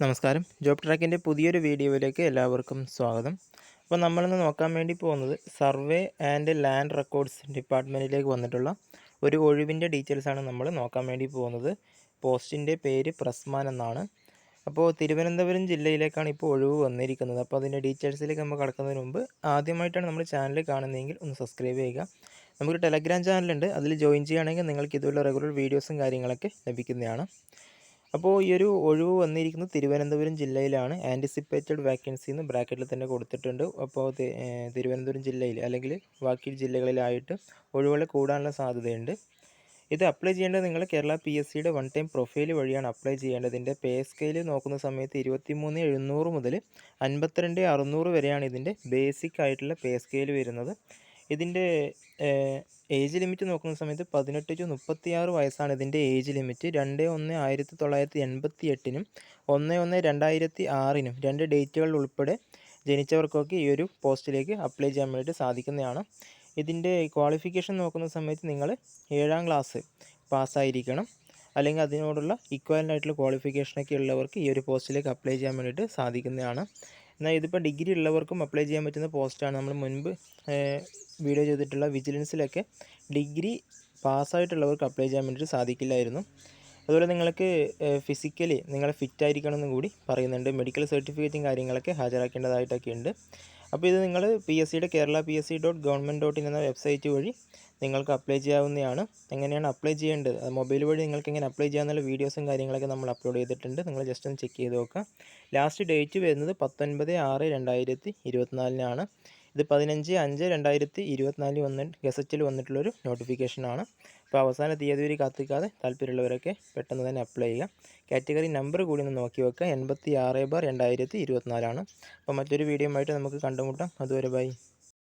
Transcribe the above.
നമസ്കാരം. ജോബ് ട്രാക്കിന്റെ പുതിയൊരു വീഡിയോയിലേക്ക് എല്ലാവർക്കും സ്വാഗതം. അപ്പോൾ നമ്മളിന്ന് നോക്കാൻ വേണ്ടി പോകുന്നത് സർവേ ആൻഡ് ലാൻഡ് റെക്കോർഡ്സ് ഡിപ്പാർട്ട്മെന്റിലേക്ക് വന്നിട്ടുള്ള ഒരു ഒഴിവിന്റെ ഡീറ്റെയിൽസാണ് നമ്മൾ നോക്കാൻ വേണ്ടി പോകുന്നത്. പോസ്റ്റിന്റെ പേര് പ്രസ്മാൻ എന്നാണ്. അപ്പോൾ തിരുവനന്തപുരം ജില്ലയിലേക്കാണ് ഇപ്പോൾ ഒഴിവ് വന്നിരിക്കുന്നത്. അപ്പോൾ അതിന്റെ ഡീറ്റെയിൽസിലേക്ക് നമ്മൾ കടക്കുന്നതിന് മുമ്പ് ആദ്യമായിട്ടാണ് നമ്മൾ ചാനൽ കാണുന്നതെങ്കിൽ ഒന്ന് സബ്സ്ക്രൈബ് ചെയ്യുക. നമുക്ക് ടെലഗ്രാം ചാനലുണ്ട്. അതിൽ ജോയിൻ ചെയ്യുകയാണെങ്കിൽ നിങ്ങൾക്ക് ഇതുപോലെ റെഗുലർ വീഡിയോസും കാര്യങ്ങളൊക്കെ ലഭിക്കുന്നതാണ്. അപ്പോൾ ഈ ഒരു ഒഴിവ് വന്നിരിക്കുന്നത് തിരുവനന്തപുരം ജില്ലയിലാണ്. ആന്റിസിപ്പേറ്റഡ് വാക്കൻസി എന്ന് ബ്രാക്കറ്റിൽ തന്നെ കൊടുത്തിട്ടുണ്ട്. അപ്പോൾ തിരുവനന്തപുരം ജില്ലയിൽ അല്ലെങ്കിൽ ബാക്കി ജില്ലകളിലായിട്ട് ഒഴിവുകൾ കൂടാനുള്ള സാധ്യതയുണ്ട്. ഇത് അപ്ലൈ ചെയ്യേണ്ടത് നിങ്ങൾ കേരള പി എസ് സിയുടെ വൺ ടൈം പ്രൊഫൈൽ വഴിയാണ് അപ്ലൈ ചെയ്യേണ്ടത് ഇതിന്റെ പേ സ്കെയിൽ നോക്കുന്ന സമയത്ത് ഇരുപത്തി മൂന്ന് എഴുന്നൂറ് മുതൽ അൻപത്തിരണ്ട് അറുന്നൂറ് വരെയാണ് ഇതിന്റെ ബേസിക് ആയിട്ടുള്ള പേ സ്കെയിൽ വരുന്നത്. ഇതിന്റെ ഏജ് ലിമിറ്റ് നോക്കുന്ന സമയത്ത് പതിനെട്ട് ടു മുപ്പത്തിയാറ് വയസ്സാണ് ഇതിന്റെ ഏജ് ലിമിറ്റ്. രണ്ട് ഒന്ന് ആയിരത്തി തൊള്ളായിരത്തി എൺപത്തി എട്ടിനും ഒന്ന് ഒന്ന് രണ്ടായിരത്തി ആറിനും രണ്ട് ഡേറ്റുകൾ ഉൾപ്പെടെ ജനിച്ചവർക്കൊക്കെ ഈ ഒരു പോസ്റ്റിലേക്ക് അപ്ലൈ ചെയ്യാൻ വേണ്ടിയിട്ട് സാധിക്കുന്നതാണ്. ഇതിന്റെ ക്വാളിഫിക്കേഷൻ നോക്കുന്ന സമയത്ത് നിങ്ങൾ ഏഴാം ക്ലാസ് പാസ്സായിരിക്കണം. അല്ലെങ്കിൽ അതിനോടുള്ള ഇക്വലന്റ് ആയിട്ടുള്ള ക്വാളിഫിക്കേഷനൊക്കെ ഉള്ളവർക്ക് ഈ ഒരു പോസ്റ്റിലേക്ക് അപ്ലൈ ചെയ്യാൻ വേണ്ടിയിട്ട് സാധിക്കുന്നതാണ്. എന്നാൽ ഇതിപ്പോൾ ഡിഗ്രി ഉള്ളവർക്കും അപ്ലൈ ചെയ്യാൻ പറ്റുന്ന പോസ്റ്റാണ്. നമ്മൾ മുൻപ് വീഡിയോ ചെയ്തിട്ടുള്ള വിജിലൻസിലൊക്കെ ഡിഗ്രി പാസ്സായിട്ടുള്ളവർക്ക് അപ്ലൈ ചെയ്യാൻ വേണ്ടിയിട്ട് സാധിക്കില്ലായിരുന്നു. അതുപോലെ നിങ്ങൾക്ക് ഫിസിക്കലി നിങ്ങൾ ഫിറ്റ് ആയിരിക്കണം എന്നും കൂടി പറയുന്നുണ്ട്. മെഡിക്കൽ സർട്ടിഫിക്കറ്റും കാര്യങ്ങളൊക്കെ ഹാജരാക്കേണ്ടതായിട്ടൊക്കെ ഉണ്ട് അപ്പോൾ ഇത് നിങ്ങൾ പി എസ് സിയുടെ Kerala P S C dot government dot in എന്ന വെബ്സൈറ്റ് വഴി നിങ്ങൾക്ക് അപ്ലൈ ചെയ്യാവുന്നതാണ് എങ്ങനെയാണ് അപ്ലൈ ചെയ്യേണ്ടത്? മൊബൈൽ വഴി നിങ്ങൾക്ക് എങ്ങനെ അപ്ലൈ ചെയ്യാമെന്നുള്ള വീഡിയോസും കാര്യങ്ങളൊക്കെ നമ്മൾ അപ്ലോഡ് ചെയ്തിട്ടുണ്ട്. നിങ്ങൾ ജസ്റ്റ് ഒന്ന് ചെക്ക് ചെയ്ത് നോക്കുക. ലാസ്റ്റ് ഡേറ്റ് വരുന്നത് പത്തൊൻപത് ആറ് രണ്ടായിരത്തി ഇരുപത്തിനാലിനാണ് ഇത് പതിനഞ്ച് അഞ്ച് രണ്ടായിരത്തി ഇരുപത്തിനാലിൽ വന്ന് ഗസറ്റിൽ വന്നിട്ടുള്ളൊരു നോട്ടിഫിക്കേഷനാണ് അപ്പോൾ അവസാന തീയതി വരെ കാത്തിക്കാതെ താല്പര്യമുള്ളവരൊക്കെ പെട്ടെന്ന് തന്നെ അപ്ലൈ ചെയ്യുക. കാറ്റഗറി നമ്പർ കൂടി ഒന്ന് നോക്കി വെക്കുക. എൺപത്തി ആറ് ബാർ രണ്ടായിരത്തി ഇരുപത്തിനാലാണ് അപ്പോൾ മറ്റൊരു വീഡിയോ ആയിട്ട് നമുക്ക് കണ്ടുമുട്ടാം. അതുവരെ ബൈ